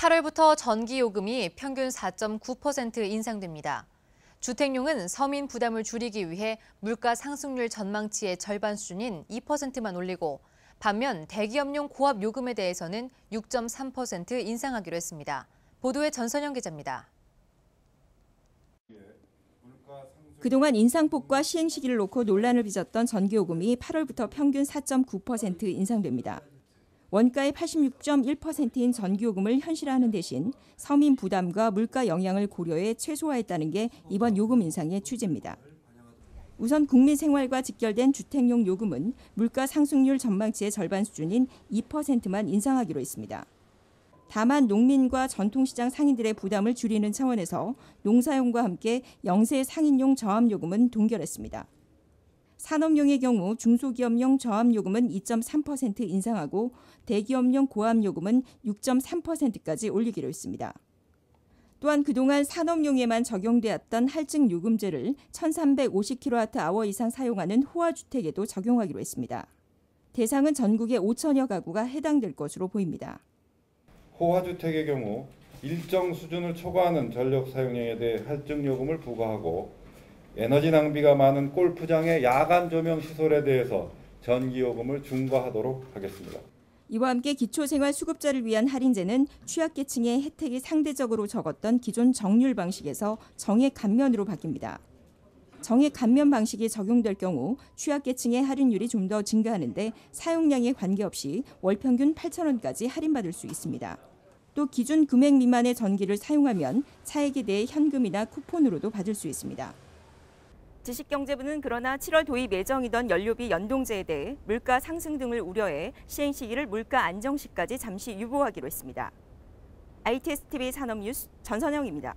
8월부터 전기요금이 평균 4.9% 인상됩니다. 주택용은 서민 부담을 줄이기 위해 물가 상승률 전망치의 절반 수준인 2%만 올리고 반면 대기업용 고압 요금에 대해서는 6.3% 인상하기로 했습니다. 보도에 전선영 기자입니다. 그동안 인상폭과 시행 시기를 놓고 논란을 빚었던 전기요금이 8월부터 평균 4.9% 인상됩니다. 원가의 86.1%인 전기요금을 현실화하는 대신 서민 부담과 물가 영향을 고려해 최소화했다는 게 이번 요금 인상의 취지입니다. 우선 국민 생활과 직결된 주택용 요금은 물가 상승률 전망치의 절반 수준인 2%만 인상하기로 했습니다. 다만 농민과 전통시장 상인들의 부담을 줄이는 차원에서 농사용과 함께 영세 상인용 저압요금은 동결했습니다. 산업용의 경우 중소기업용 저압요금은 2.3% 인상하고 대기업용 고압요금은 6.3%까지 올리기로 했습니다. 또한 그동안 산업용에만 적용되었던 할증 요금제를 1350kWh 이상 사용하는 호화주택에도 적용하기로 했습니다. 대상은 전국의 5천여 가구가 해당될 것으로 보입니다. 호화주택의 경우 일정 수준을 초과하는 전력 사용량에 대해 할증 요금을 부과하고 에너지 낭비가 많은 골프장의 야간 조명 시설에 대해서 전기요금을 중과하도록 하겠습니다. 이와 함께 기초생활수급자를 위한 할인제는 취약계층의 혜택이 상대적으로 적었던 기존 정률 방식에서 정액 감면으로 바뀝니다. 정액 감면 방식이 적용될 경우 취약계층의 할인율이 좀 더 증가하는데 사용량에 관계없이 월 평균 8천원까지 할인받을 수 있습니다. 또 기준 금액 미만의 전기를 사용하면 차액에 대해 현금이나 쿠폰으로도 받을 수 있습니다. 지식경제부는 그러나 7월 도입 예정이던 연료비 연동제에 대해 물가 상승 등을 우려해 시행 시기를 물가 안정 시까지 잠시 유보하기로 했습니다. ITS-TV 산업뉴스 전선영입니다.